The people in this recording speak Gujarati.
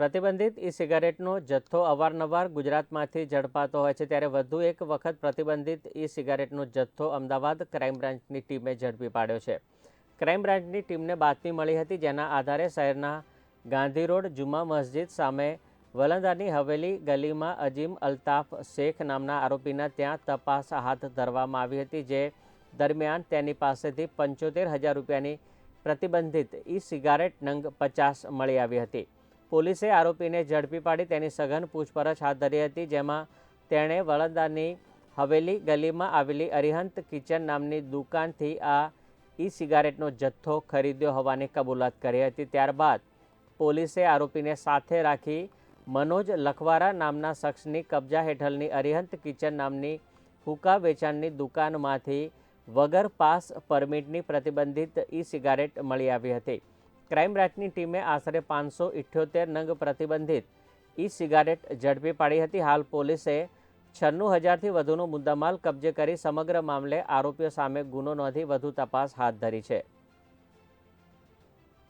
પ્રતિબંધિત ઈ સિગારેટનો જથ્થો અવારનવાર ગુજરાતમાંથી ઝડપાતો હોય છે, ત્યારે વધુ એક વખત પ્રતિબંધિત ઈ સિગારેટનો જથ્થો અમદાવાદ ક્રાઇમ બ્રાન્ચની ટીમે ઝડપી પાડ્યો છે. ક્રાઇમ બ્રાન્ચની ટીમને બાતમી મળી હતી, જેના આધારે શહેરના ગાંધી રોડ જુમા મસ્જિદ સામે વલંદાની હવેલી ગલીમાં અજીમ અલ્તાફ શેખ નામના આરોપીના ત્યાં તપાસ હાથ ધરવામાં આવી હતી, જે દરમિયાન તેની પાસેથી પંચોતેર હજાર રૂપિયાની પ્રતિબંધિત ઈ સિગારેટ નંગ પચાસ મળી આવી હતી. પોલીસે આરોપીને ઝડપી પાડી તેની સઘન પૂછપરછ હાથ ધરી હતી, જેમાં તેણે વડોદરાની હવેલી ગલીમાં આવેલી અરિહંત કિચન નામની દુકાનથી આ ઈ સિગારેટનો જથ્થો ખરીદ્યો હોવાની કબૂલાત કરી હતી. ત્યારબાદ પોલીસે આરોપીને સાથે રાખી મનોજ લખવારા નામના શખ્સની કબજા હેઠળની અરિહંત કિચન નામની હુકા વેચાણની દુકાનમાંથી વગર પાસ પરમિટની પ્રતિબંધિત ઈ સિગારેટ મળી આવી હતી. ક્રાઇમ બ્રાન્ચની ટીમે આશરે પાંચસો ઇઠ્યોતેર નંગ પ્રતિબંધિત ઈ સિગારેટ ઝડપી પાડી હતી. હાલ પોલીસે છન્નું હજારથી વધુનો મુદ્દામાલ કબજે કરી સમગ્ર મામલે આરોપીઓ સામે ગુનો નોંધી વધુ તપાસ હાથ ધરી છે.